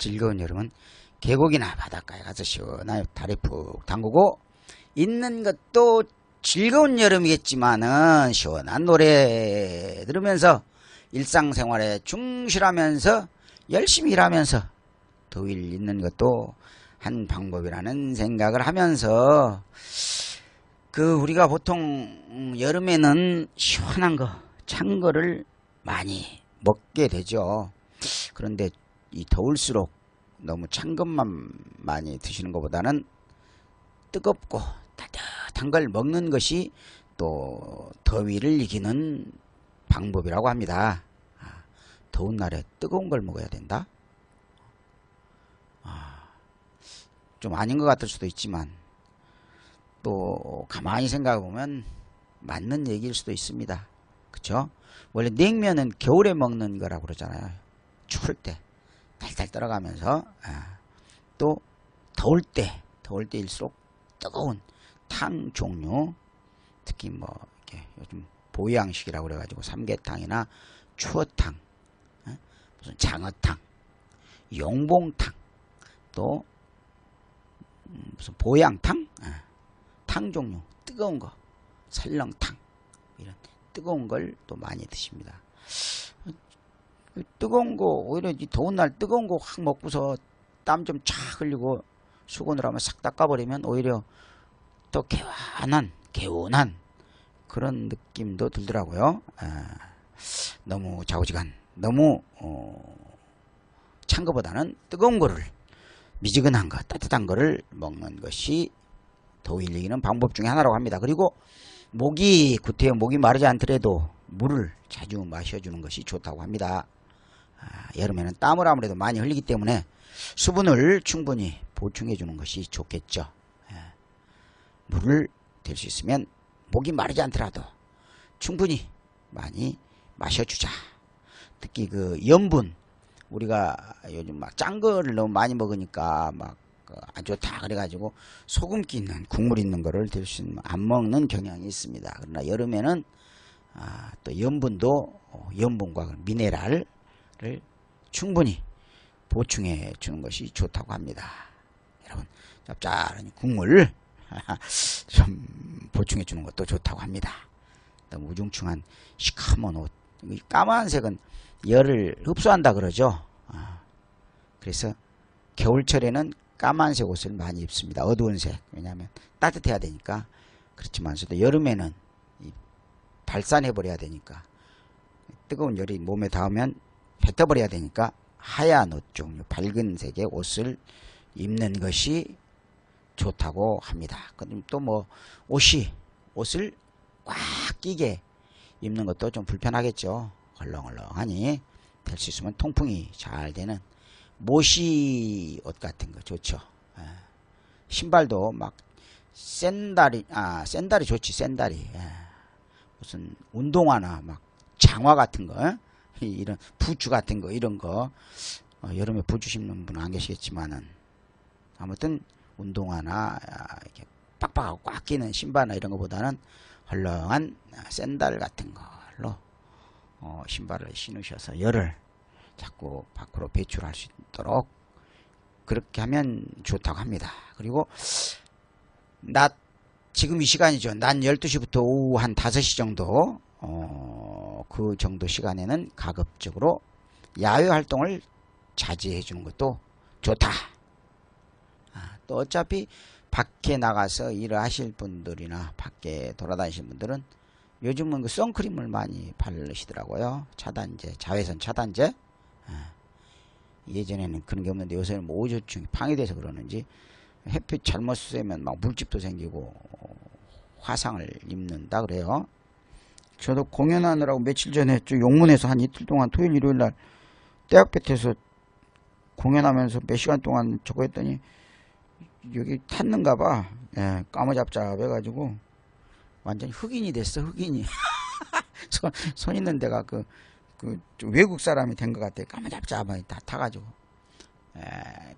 즐거운 여름은 계곡이나 바닷가에 가서 시원하게 다리 푹 담그고 있는 것도 즐거운 여름이겠지만은 시원한 노래 들으면서 일상생활에 충실하면서 열심히 일하면서 더위를 잊는 것도 한 방법이라는 생각을 하면서 그 우리가 보통 음, 여름에는 시원한 거, 찬 거를 많이 먹게 되죠. 그런데 이 더울수록 너무 찬 것만 많이 드시는 것보다는 뜨겁고 따뜻한 걸 먹는 것이 또 더위를 이기는 방법이라고 합니다. 아, 더운 날에 뜨거운 걸 먹어야 된다? 아, 좀 아닌 것 같을 수도 있지만 또 가만히 생각해 보면 맞는 얘기일 수도 있습니다. 그쵸? 원래 냉면은 겨울에 먹는 거라고 그러잖아요. 추울 때 달달 떨어가면서 아, 또 더울 때 더울 때일수록 뜨거운 탕 종류 특히 뭐 이렇게 요즘 보양식이라고 그래가지고 삼계탕이나 추어탕 어? 무슨 장어탕 용봉탕 또 음, 무슨 보양탕 아, 탕 종류 뜨거운 거 설렁탕 이런 뜨거운 걸 또 많이 드십니다. 그 뜨거운 거 오히려 이 더운 날 뜨거운 거 확 먹고서 땀 좀 쫙 흘리고 수건으로 하면 싹 닦아버리면 오히려 또 개운한 개운한 그런 느낌도 들더라고요. 아, 너무 자우지간 너무 어, 찬 거보다는 뜨거운 거를 미지근한 거 따뜻한 거를 먹는 것이 더위를 이기는 방법 중에 하나라고 합니다. 그리고 목이 구태여 목이 마르지 않더라도 물을 자주 마셔주는 것이 좋다고 합니다. 아, 여름에는 땀을 아무래도 많이 흘리기 때문에 수분을 충분히 보충해 주는 것이 좋겠죠. 예. 물을 될 수 있으면 목이 마르지 않더라도 충분히 많이 마셔주자. 특히 그 염분 우리가 요즘 막 짠 거를 너무 많이 먹으니까 막그 안 좋다 그래가지고 소금기 있는 국물 있는 거를 대신 안 먹는 경향이 있습니다. 그러나 여름에는 아, 또 염분도 어, 염분과 그 미네랄 을 충분히 보충해 주는 것이 좋다고 합니다. 여러분 짭짤한 국물 좀 보충해 주는 것도 좋다고 합니다. 너무 우중충한 시커먼 옷, 이 까만색은 열을 흡수한다 그러죠. 아, 그래서 겨울철에는 까만색 옷을 많이 입습니다. 어두운 색. 왜냐하면 따뜻해야 되니까. 그렇지만서도 여름에는 이 발산해 버려야 되니까 뜨거운 열이 몸에 닿으면 뱉어버려야 되니까 하얀 옷 종류 밝은 색의 옷을 입는 것이 좋다고 합니다. 그럼 또 뭐 옷이 옷을 꽉 끼게 입는 것도 좀 불편하겠죠. 헐렁헐렁하니 될 수 있으면 통풍이 잘 되는 모시 옷 같은 거 좋죠. 예. 신발도 막 샌달이 아 샌달이 좋지 샌달이 예. 무슨 운동화나 막 장화 같은 거 예? 이런 부츠 같은 거 이런 거 어, 여름에 부츠 신는 분은 안 계시겠지만은 아무튼 운동화나 아, 이렇게 빡빡하고 꽉 끼는 신발이나 이런 것보다는 헐렁한 샌달 같은 걸로 어, 신발을 신으셔서 열을 자꾸 밖으로 배출할 수 있도록 그렇게 하면 좋다고 합니다. 그리고 낮 지금 이 시간이죠. 낮 12시부터 오후 한 5시 정도 어, 그 정도 시간에는 가급적으로 야외 활동을 자제해 주는 것도 좋다. 아, 또 어차피 밖에 나가서 일을 하실 분들이나 밖에 돌아다니시는 분들은 요즘은 그 선크림을 많이 바르시더라고요. 차단제, 자외선 차단제. 아, 예전에는 그런 게 없는데 요새는 뭐 오조증이 방해돼서 그러는지 햇빛 잘못 쐬면 막 물집도 생기고 화상을 입는다 그래요. 저도 공연하느라고 며칠 전에 저 용문에서 한 이틀 동안 토요일 일요일 날 대학볕에서 공연하면서 몇 시간 동안 저거 했더니 여기 탔는가 봐. 예, 까무잡잡 해가지고 완전히 흑인이 됐어 흑인이. 손, 손 있는 데가 그, 그 외국 사람이 된 것 같아. 까무잡잡하게 다 타가지고. 에,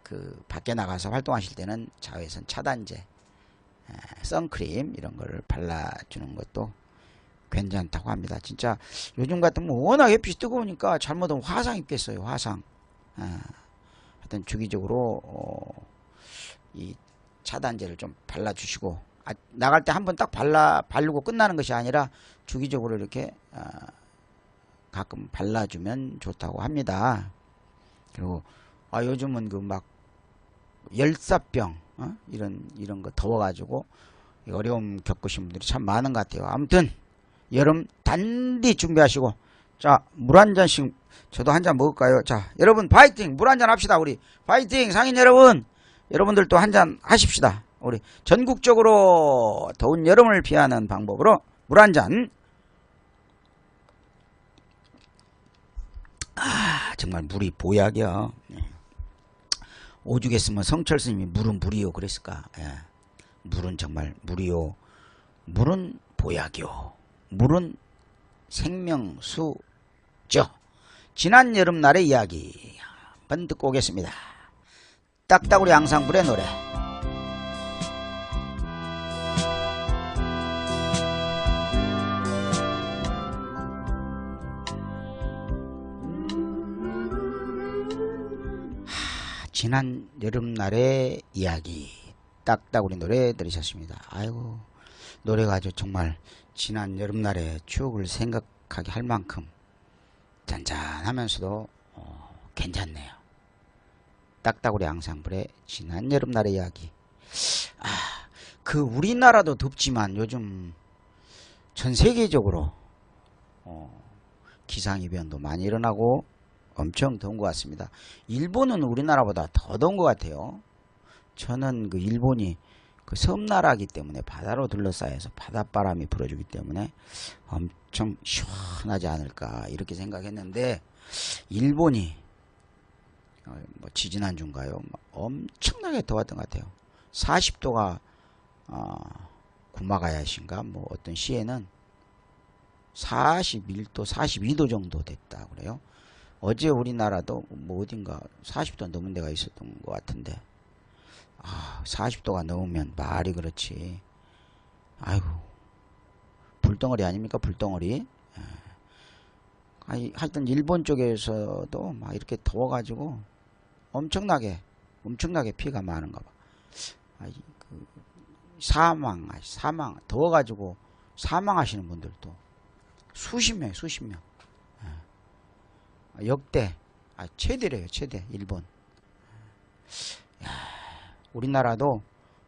그 밖에 나가서 활동하실 때는 자외선 차단제, 에, 선크림 이런 거를 발라주는 것도 괜찮다고 합니다. 진짜 요즘 뭐 워낙 햇빛이 뜨거우니까 잘못하면 화상 입겠어요. 화상. 에, 하여튼 주기적으로 어, 이 차단제를 좀 발라주시고 아, 나갈 때 한 번 딱 발라 바르고 끝나는 것이 아니라 주기적으로 이렇게 아, 가끔 발라주면 좋다고 합니다. 그리고 아 요즘은 그 막 열사병 어? 이런 이런 거 더워가지고 어려움 겪으신 분들이 참 많은 것 같아요. 아무튼 여름 단디 준비하시고 자 물 한 잔씩 저도 한 잔 먹을까요? 자 여러분 파이팅 물 한 잔 합시다 우리 파이팅 상인 여러분 여러분들도 한 잔 하십시다. 우리 전국적으로 더운 여름을 피하는 방법으로 물 한 잔. 아, 정말 물이 보약이야. 예. 오죽 했으면 성철 스님이 물은 물이요 그랬을까. 예. 물은 정말 물이요. 물은 보약이요. 물은 생명수죠. 지난 여름날의 이야기 한번 듣고 오겠습니다. 딱따구리 양상불의 노래. 하, 지난 여름날의 이야기. 딱따구리 노래 들으셨습니다. 아이고, 노래가 아주 정말 지난 여름날의 추억을 생각하게 할 만큼 잔잔하면서도 어, 괜찮네요. 딱따구리 앙상블의 지난 여름날의 이야기. 아, 그 우리나라도 덥지만 요즘 전 세계적으로 어, 기상이변도 많이 일어나고 엄청 더운 것 같습니다. 일본은 우리나라보다 더 더운 것 같아요. 저는 그 일본이 그 섬나라기 때문에 바다로 둘러싸여서 바닷바람이 불어주기 때문에 엄청 시원하지 않을까 이렇게 생각했는데 일본이 어, 뭐 지지난주인가요? 뭐 엄청나게 더웠던 것 같아요. 40도가 어, 구마가야시인가 뭐 어떤 시에는 41도, 42도 정도 됐다 그래요. 어제 우리나라도 뭐 어딘가 40도 넘은 데가 있었던 것 같은데 아, 40도가 넘으면 말이 그렇지. 아이고 불덩어리 아닙니까 불덩어리. 예. 아니, 하여튼 일본 쪽에서도 막 이렇게 더워가지고 엄청나게 엄청나게 피가 많은가 봐. 아이, 그 사망, 아니, 사망 더워가지고 사망하시는 분들도 수십 명, 수십 명. 예. 역대 아, 최대래요, 최대 일본. 야, 우리나라도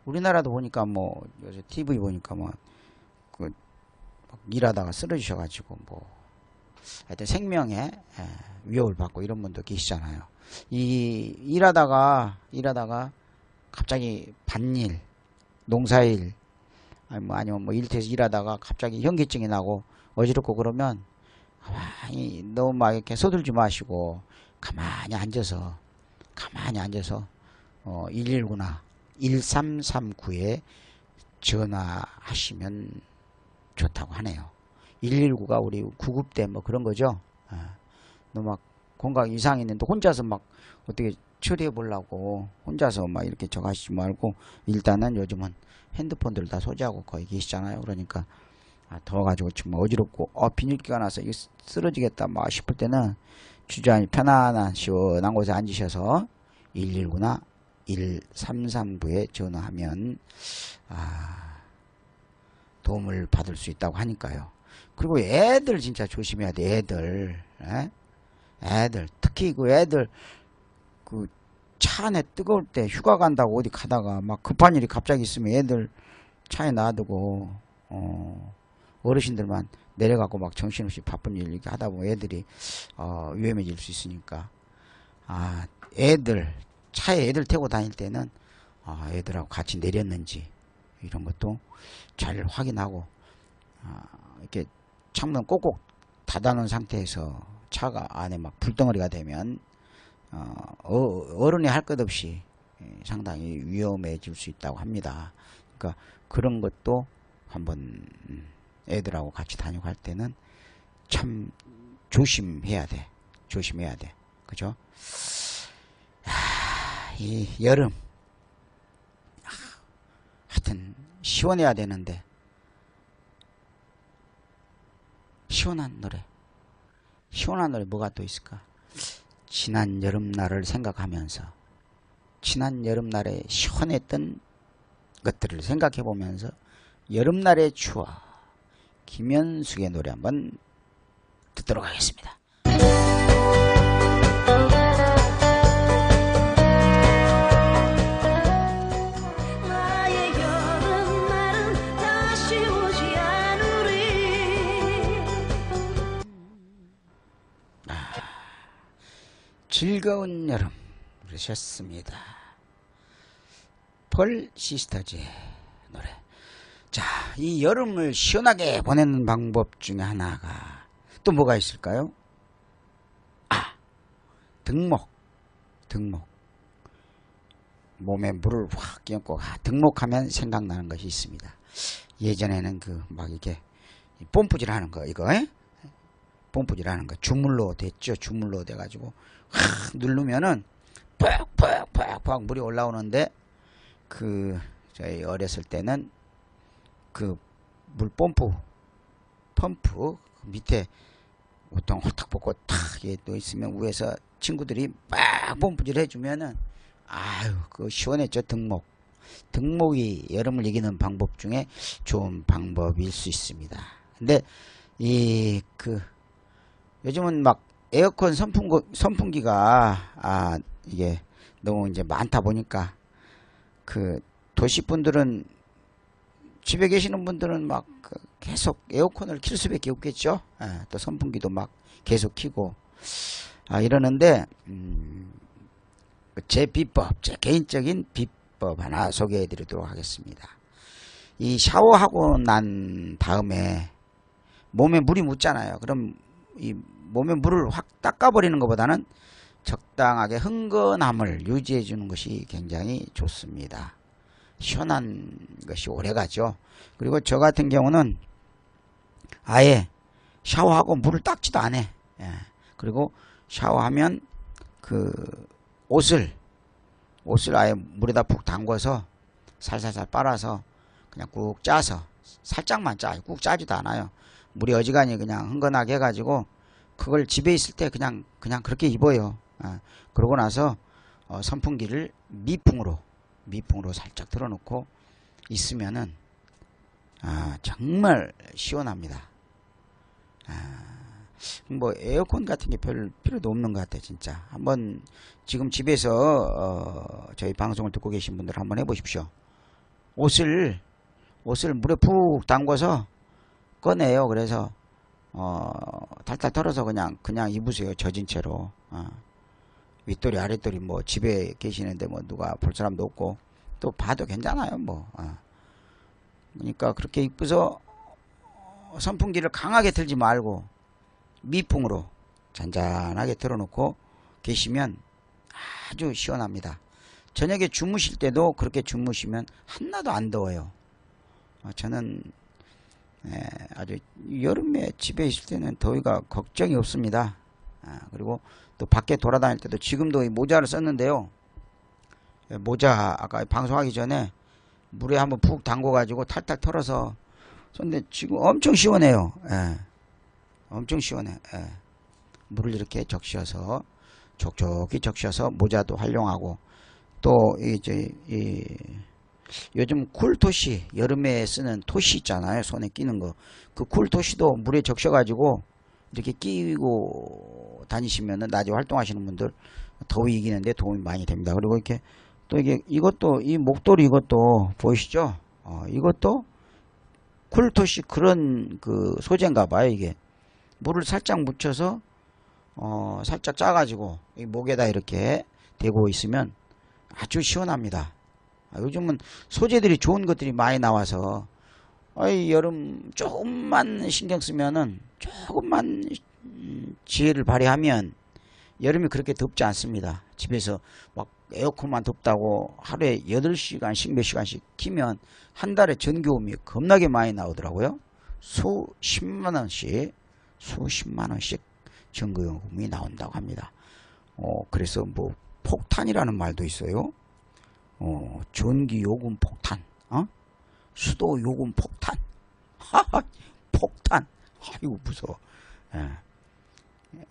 우리나라도 보니까 뭐 요새 TV 보니까 뭐그 일하다가 쓰러지셔가지고 뭐 하여튼 생명에 예, 위협을 받고 이런 분도 계시잖아요. 이 일하다가 일하다가 갑자기 밭일, 농사일, 아니 뭐 아니면 뭐 일터에서 일하다가 갑자기 현기증이 나고 어지럽고 그러면 가만히 너무 막 이렇게 서둘지 마시고 가만히 앉아서 가만히 앉아서 어 119나 1339에 전화하시면 좋다고 하네요. 119가 우리 구급대 뭐 그런 거죠. 아, 너막 건강 이상이 있는데 혼자서 막 어떻게 처리해 보려고 혼자서 막 이렇게 저거 하시지 말고 일단은 요즘은 핸드폰들 다 소지하고 거의 계시잖아요. 그러니까 아, 더워가지고 지금 어지럽고 어 비닐기가 나서 이거 쓰러지겠다 막 싶을 때는 주저앉이 편안한 시원한 곳에 앉으셔서 119나 1339에 전화하면 아, 도움을 받을 수 있다고 하니까요. 그리고 애들 진짜 조심해야 돼. 애들. 에? 애들 특히 그 애들 그 차 안에 뜨거울 때 휴가 간다고 어디 가다가 막 급한 일이 갑자기 있으면 애들 차에 놔두고 어 어르신들만 내려가고 막 정신없이 바쁜 일 이렇게 하다 보면 애들이 어 위험해질 수 있으니까 아 애들 차에 애들 태고 다닐 때는 아 애들하고 같이 내렸는지 이런 것도 잘 확인하고 아, 이렇게 창문 꼭꼭 닫아놓은 상태에서 차가 안에 막 불덩어리가 되면 어, 어른이 할 것 없이 예, 상당히 위험해질 수 있다고 합니다. 그러니까 그런 것도 한번 음, 애들하고 같이 할 때는 참 조심해야 돼. 조심해야 돼. 그죠? 하, 이 여름. 하, 하여튼 시원해야 되는데. 시원한 노래. 시원한 노래 뭐가 또 있을까? 지난 여름날을 생각하면서 지난 여름날에 시원했던 것들을 생각해 보면서 여름날의 추억 김현숙의 노래 한번 듣도록 하겠습니다. 즐거운 여름 그러셨습니다. 펄 시스터즈의 노래. 자, 이 여름을 시원하게 보내는 방법 중에 하나가 또 뭐가 있을까요? 아, 등목. 등목. 몸에 물을 확 끼얹고 아, 등목하면 생각나는 것이 있습니다. 예전에는 그 막 이게 뽐뿌질 하는 거 이거 에? 뽐뿌질 하는 거 주물로 됐죠. 주물로 돼가지고 확 누르면은 푹푹푹푹 물이 올라오는데 그 저희 어렸을 때는 그물 펌프 펌프 그 밑에 보통 홀딱 벗고 탁또 있으면 위에서 친구들이 막 펌프질 해주면은 아유 그 시원했죠 등목 등목이 여름을 이기는 방법 중에 좋은 방법일 수 있습니다. 근데 이그 요즘은 막 에어컨 선풍기, 선풍기가 아 이게 너무 이제 많다 보니까 그 도시 분들은 집에 계시는 분들은 막그 계속 에어컨을 킬 수밖에 없겠죠. 예, 또 선풍기도 막 계속 키고 아 이러는데 음, 제 비법, 제 개인적인 비법 하나 소개해드리도록 하겠습니다. 이 샤워하고 난 다음에 몸에 물이 묻잖아요. 그럼 이 몸에 물을 확 닦아버리는 것보다는 적당하게 흥건함을 유지해 주는 것이 굉장히 좋습니다. 시원한 것이 오래 가죠. 그리고 저 같은 경우는 아예 샤워하고 물을 닦지도 않아. 예. 그리고 샤워하면 그 옷을 옷을 아예 물에다 푹 담궈서 살살살 빨아서 그냥 꾹 짜서 살짝만 짜요. 꾹 짜지도 않아요. 물이 어지간히 그냥 흥건하게 해가지고 그걸 집에 있을 때 그냥 그냥 그렇게 입어요. 아, 그러고 나서 어, 선풍기를 미풍으로 미풍으로 살짝 틀어놓고 있으면은 아, 정말 시원합니다. 아, 뭐 에어컨 같은 게 별 필요도 없는 것 같아 진짜. 한번 지금 집에서 어, 저희 방송을 듣고 계신 분들 한번 해보십시오. 옷을 옷을 물에 푹 담궈서 꺼내요. 그래서 어, 탈탈 털어서 그냥 그냥 입으세요. 젖은 채로. 어. 윗돌이 아랫돌이 뭐 집에 계시는데 뭐 누가 볼 사람도 없고 또 봐도 괜찮아요. 뭐. 어. 그러니까 그렇게 입고서 선풍기를 강하게 틀지 말고 미풍으로 잔잔하게 틀어놓고 계시면 아주 시원합니다. 저녁에 주무실 때도 그렇게 주무시면 하나도 안 더워요. 어, 저는 예, 아주 여름에 집에 있을 때는 더위가 걱정이 없습니다. 아, 그리고 또 밖에 돌아다닐 때도 지금도 이 모자를 썼는데요. 예, 모자 아까 방송하기 전에 물에 한번 푹 담궈 가지고 탈탈 털어서 썼는데 지금 엄청 시원해요. 예, 엄청 시원해. 예. 물을 이렇게 적셔서 촉촉히 적셔서 모자도 활용하고 또 이제 이 요즘 쿨토시 여름에 쓰는 토시 있잖아요. 손에 끼는 거. 그 쿨토시도 물에 적셔가지고 이렇게 끼고 다니시면은 낮에 활동하시는 분들 더위 이기는데 도움이 많이 됩니다. 그리고 이렇게 또 이게 이것도 이 목도리 이것도 보이시죠? 어, 이것도 쿨토시 그런 그 소재인가 봐요 이게. 물을 살짝 묻혀서 어 살짝 짜가지고 이 목에다 이렇게 대고 있으면 아주 시원합니다 아, 요즘은 소재들이 좋은 것들이 많이 나와서 어이 여름 조금만 신경 쓰면은 조금만 음, 지혜를 발휘하면 여름이 그렇게 덥지 않습니다. 집에서 막 에어컨만 덥다고 하루에 8시간씩 몇 시간씩 키면 한 달에 전기요금이 겁나게 많이 나오더라고요. 수십만 원씩 수십만 원씩 전기요금이 나온다고 합니다. 어 그래서 뭐 폭탄이라는 말도 있어요. 어, 전기 요금 폭탄, 어? 수도 요금 폭탄, 폭탄, 아이고 무서워. 예.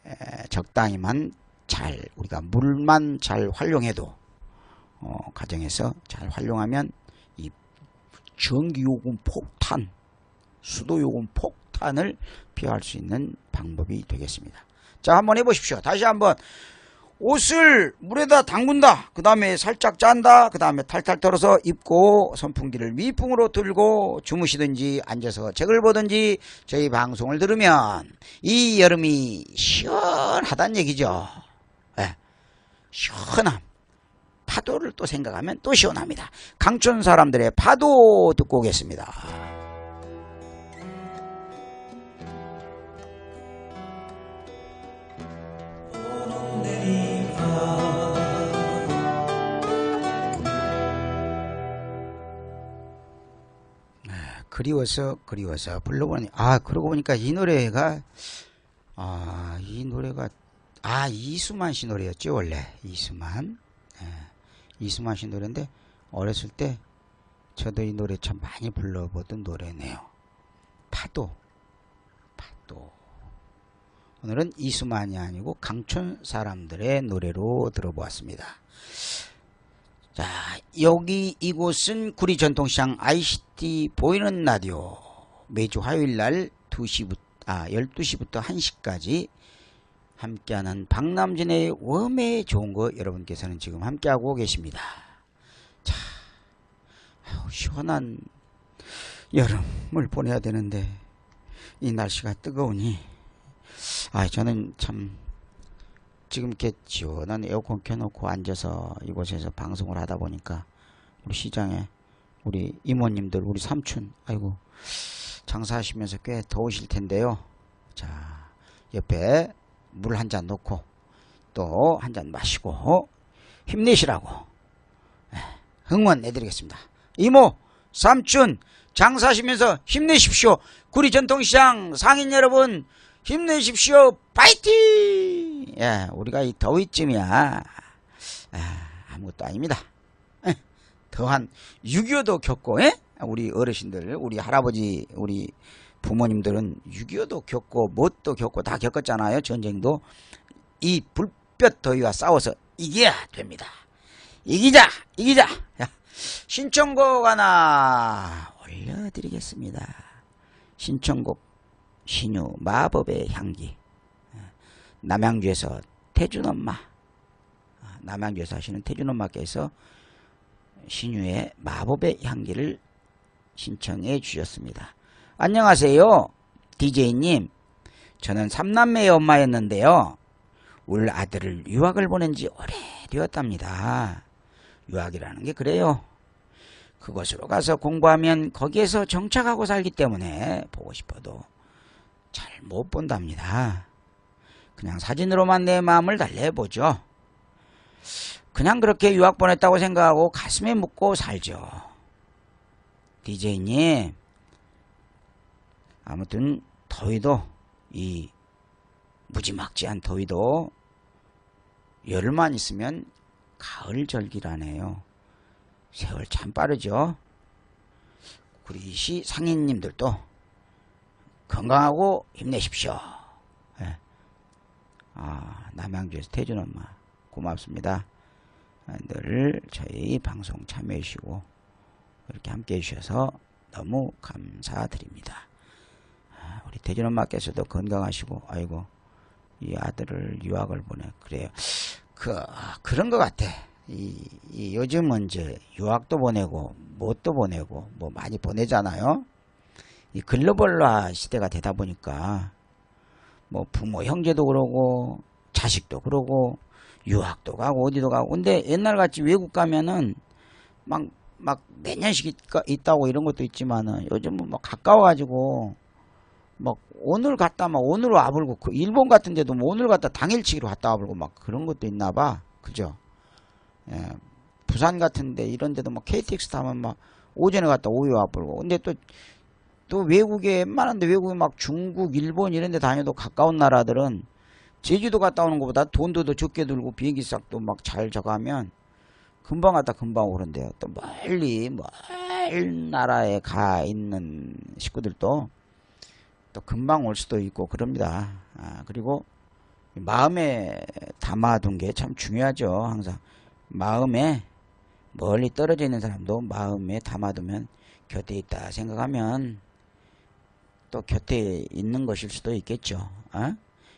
에, 적당히만 잘 우리가 물만 잘 활용해도 어, 가정에서 잘 활용하면 이 전기 요금 폭탄, 수도 요금 폭탄을 피할 수 있는 방법이 되겠습니다. 자, 한번 해보십시오. 다시 한번 옷을 물에다 담근다. 그 다음에 살짝 짠다. 그 다음에 탈탈 털어서 입고 선풍기를 윗풍으로 들고 주무시든지 앉아서 책을 보든지 저희 방송을 들으면 이 여름이 시원하단 얘기죠. 예, 시원함. 파도를 또 생각하면 또 시원합니다. 강촌 사람들의 파도 듣고 오겠습니다. 그리워서 그리워서 불러보니. 아 그러고 보니까 이 노래가 아 이 노래가 아 이수만 씨 노래였죠 원래. 이수만. 예, 이수만 씨 노래인데 어렸을 때 저도 이 노래 참 많이 불러보던 노래네요. 파도. 파도. 오늘은 이수만이 아니고 강촌 사람들의 노래로 들어보았습니다 자, 여기 이곳은 구리 전통시장 ICT 보이는 라디오 매주 화요일 날 2시부터 아 12시부터 1시까지 함께하는 박남진의 웜에 좋은 거 여러분께서는 지금 함께하고 계십니다. 자, 아우, 시원한 여름을 보내야 되는데 이 날씨가 뜨거우니 아 저는 참 지금 이렇게 시원한 에어컨 켜놓고 앉아서 이곳에서 방송을 하다 보니까 우리 시장에 우리 이모님들 우리 삼촌 아이고 장사하시면서 꽤 더우실 텐데요. 자 옆에 물 한잔 놓고 또 한 잔 마시고 힘내시라고 예, 응원해드리겠습니다. 이모 삼촌 장사하시면서 힘내십시오. 구리 전통시장 상인 여러분 힘내십시오. 파이팅 예 우리가 이 더위쯤이야. 아, 아무것도 아닙니다. 예, 더한 6.25도 겪고 예? 우리 어르신들 우리 할아버지 우리 부모님들은 6.25도 겪고 뭣도 겪고 다 겪었잖아요 전쟁도. 이 불볕 더위와 싸워서 이겨야 됩니다. 이기자 이기자! 야, 신청곡 하나 올려드리겠습니다. 신청곡 신유 마법의 향기 남양주에서 태준 엄마 아, 남양주에서 하시는 태준 엄마께서 신유의 마법의 향기를 신청해 주셨습니다. 안녕하세요. DJ님. 저는 삼남매의 엄마였는데요. 울 아들을 유학을 보낸 지 오래되었답니다. 유학이라는 게 그래요. 그곳으로 가서 공부하면 거기에서 정착하고 살기 때문에 보고 싶어도 잘 못 본답니다. 그냥 사진으로만 내 마음을 달래보죠. 그냥 그렇게 유학 보냈다고 생각하고 가슴에 묻고 살죠. DJ님, 아무튼 더위도 이 무지막지한 더위도 열흘만 있으면 가을 절기라네요. 세월 참 빠르죠. 구리시 상인님들도 건강하고 힘내십시오. 예. 아, 남양주에서 태준 엄마 고맙습니다. 아, 늘 저희 방송 참여해 주시고 이렇게 함께 해 주셔서 너무 감사드립니다. 아, 우리 태준 엄마께서도 건강하시고 아이고 이 아들을 유학을 보내 그래요. 그 그런 것 같아. 이, 이 요즘은 이제 유학도 보내고 뭣도 보내고 뭐 많이 보내잖아요. 이 글로벌화 시대가 되다 보니까 뭐 부모 형제도 그러고 자식도 그러고 유학도 가고 어디도 가고. 근데 옛날 같이 외국 가면은 막 막 매년씩 있- 있다고 이런 것도 있지만은 요즘은 뭐 가까워가지고 막 오늘 갔다 막 오늘 와불고 그 일본 같은 데도 뭐 오늘 갔다 당일치기로 갔다 와불고 막 그런 것도 있나 봐. 그죠? 예, 부산 같은 데 이런 데도 뭐 KTX 타면 막 오전에 갔다 오후에 와불고. 근데 또 또 외국에 웬만한데 외국에 막 중국 일본 이런 데 다녀도 가까운 나라들은 제주도 갔다 오는 것보다 돈도 더 적게 들고 비행기 싹도 막 잘 저가면 금방 갔다 금방 오는데요. 또 멀리 멀 나라에 가 있는 식구들도 또 금방 올 수도 있고 그럽니다. 아, 그리고 마음에 담아둔 게 참 중요하죠. 항상 마음에 멀리 떨어져 있는 사람도 마음에 담아두면 곁에 있다 생각하면 또 곁에 있는 것일 수도 있겠죠. 어?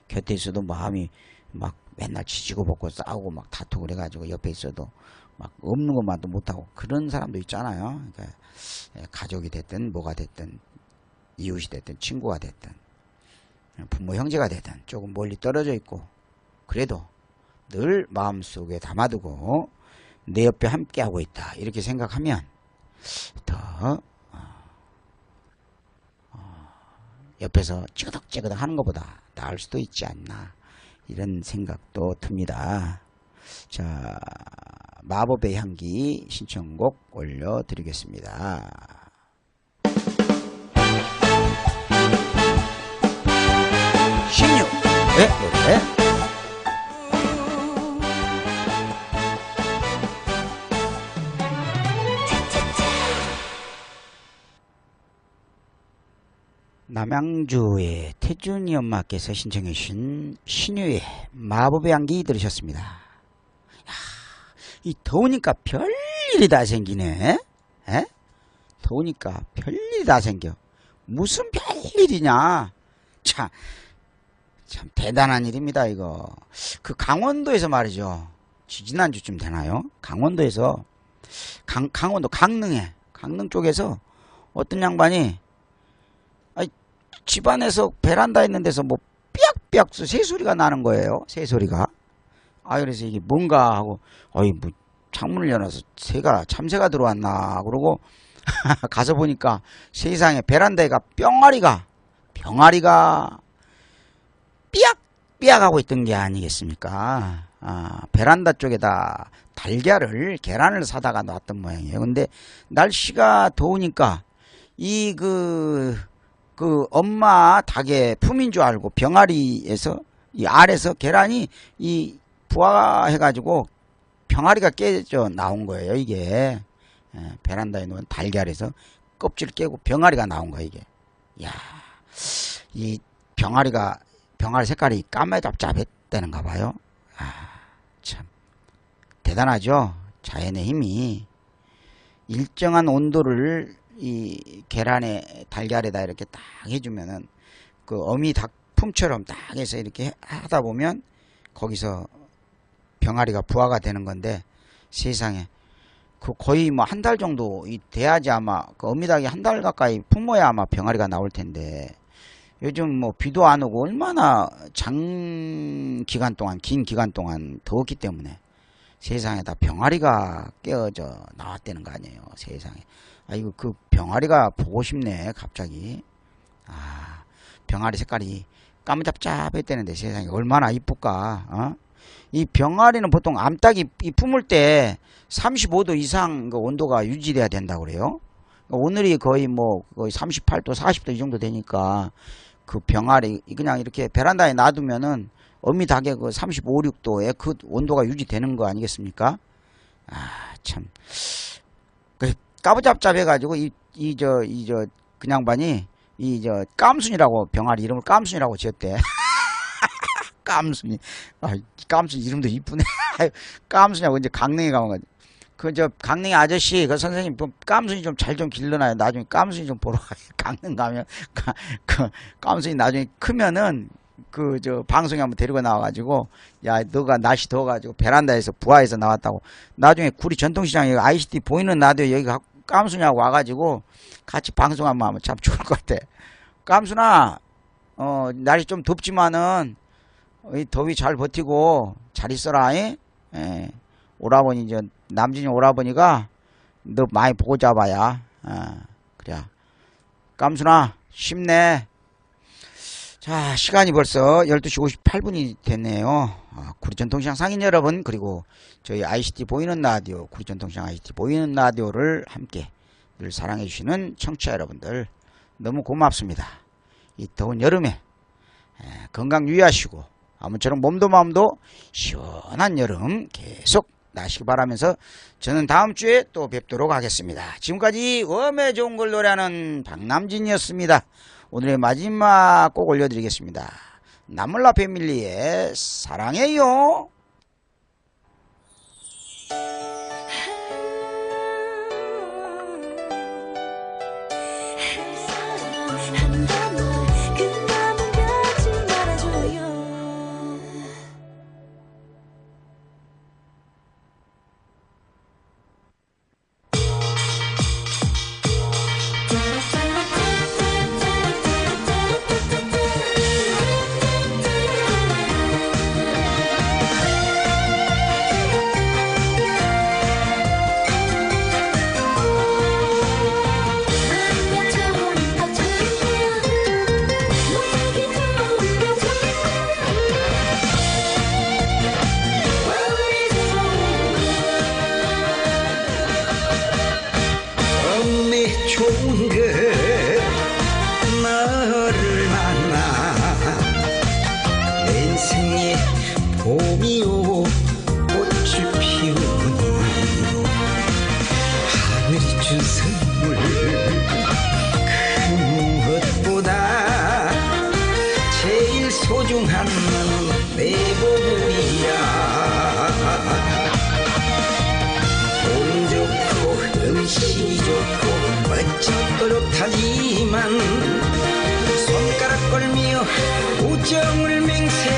곁에 있어도 마음이 막 맨날 지지고 볶고 싸우고 막 다투고 그래가지고 옆에 있어도 막 없는 것만도 못하고 그런 사람도 있잖아요. 그러니까 예, 가족이 됐든 뭐가 됐든 이웃이 됐든 친구가 됐든 부모 형제가 됐든 조금 멀리 떨어져 있고 그래도 늘 마음속에 담아두고 내 옆에 함께하고 있다 이렇게 생각하면 더 어, 옆에서 찌그덕찌그덕 하는 것보다 나을 수도 있지 않나 이런 생각도 듭니다. 자 마법의 향기 신청곡 올려드리겠습니다. 신유의 노래 남양주의 태준이 엄마께서 신청해 주신 신유의 마법의 향기 들으셨습니다. 야, 이 더우니까 별일이 다 생기네. 에? 더우니까 별일이 다 생겨. 무슨 별일이냐? 참, 참 대단한 일입니다, 이거. 그 강원도에서 말이죠. 지지난주쯤 되나요? 강원도에서, 강, 강원도 강릉에, 강릉 쪽에서 어떤 양반이, 집안에서 베란다 있는 데서 뭐, 삐약삐약 새소리가 나는 거예요. 새소리가. 아, 그래서 이게 뭔가 하고, 어이, 뭐, 창문을 열어서 새가, 참새가 들어왔나, 그러고, 가서 보니까 세상에 베란다에가 뿅아리가, 병아리가 삐약삐약 하고 있던 게 아니겠습니까? 아, 베란다 쪽에다 달걀을, 계란을 사다가 놨던 모양이에요. 근데 날씨가 더우니까 이 그, 그 엄마 닭의 품인 줄 알고 병아리에서 이 알에서 계란이 이 부화해가지고 병아리가 깨져 나온 거예요, 이게. 예, 베란다에 놓은 달걀에서 껍질을 깨고 병아리가 나온 거야, 이게. 야, 이 병아리가 병아리 색깔이 까매잡잡했다는가 봐요. 아, 참 대단하죠. 자연의 힘이 일정한 온도를 이 계란에 달걀에다 이렇게 딱 해주면은 그 어미 닭품처럼 딱 해서 이렇게 하다 보면 거기서 병아리가 부화가 되는 건데 세상에. 그 거의 뭐 한 달 정도 이 돼야지 아마 그 어미닭이 한 달 가까이 품어야 아마 병아리가 나올 텐데. 요즘 뭐 비도 안 오고 얼마나 장 기간 동안 긴 기간 동안 더웠기 때문에 세상에 다 병아리가 깨어져 나왔다는 거 아니에요 세상에 아이고 그 병아리가 보고 싶네 갑자기 아 병아리 색깔이 까무잡잡했다는데 세상에 얼마나 이쁠까 어? 이 병아리는 보통 암탉이 이 품을 때 35도 이상 그 온도가 유지돼야 된다고 그래요 오늘이 거의 뭐 거의 38도 40도 이 정도 되니까 그 병아리 그냥 이렇게 베란다에 놔두면은 어미 닭의 그 35, 6도에 그 온도가 유지되는 거 아니겠습니까? 아, 참. 그 까부잡잡해가지고 이, 이, 저, 이, 저, 그냥 반이 이, 저, 깜순이라고 병아리 이름을 깜순이라고 지었대. 깜순이. 아, 깜순이 이름도 이쁘네. 깜순이하고 이제 강릉에 가면 그저 강릉 아저씨 그 선생님 좀 깜순이 좀 잘 좀 길러놔요. 나중에 깜순이 좀 보러 가요. 강릉 가면 가- 그 깜순이 나중에 크면은 그 저 방송에 한번 데리고 나와가지고 야 너가 날씨 더워가지고 베란다에서 부하에서 나왔다고 나중에 구리 전통시장에 ICT 보이는 라디오 여기 가- 깜순이하고 와가지고 같이 방송 한번 하면 참 좋을 것 같아. 깜순아 어 날씨 좀 덥지만은 이 더위 잘 버티고 잘 있어라. 이? 예. 오라버니 이제 남진이 오라버니가 너 많이 보고 잡아야. 어, 그래. 깜순아 쉽네. 자 시간이 벌써 12시 58분이 됐네요. 아, 구리전통시장 상인 여러분 그리고 저희 ICT 보이는 라디오 구리전통시장 ICT 보이는 라디오를 함께 늘 사랑해 주시는 청취자 여러분들 너무 고맙습니다. 이 더운 여름에 에, 건강 유의하시고 아무쪼록 몸도 마음도 시원한 여름 계속 나시기 바라면서 저는 다음 주에 또 뵙도록 하겠습니다. 지금까지 웜에 좋은 걸 노래하는 박남진이었습니다. 오늘의 마지막 곡 올려드리겠습니다. 나물라 패밀리의 사랑해요. 정을 맹세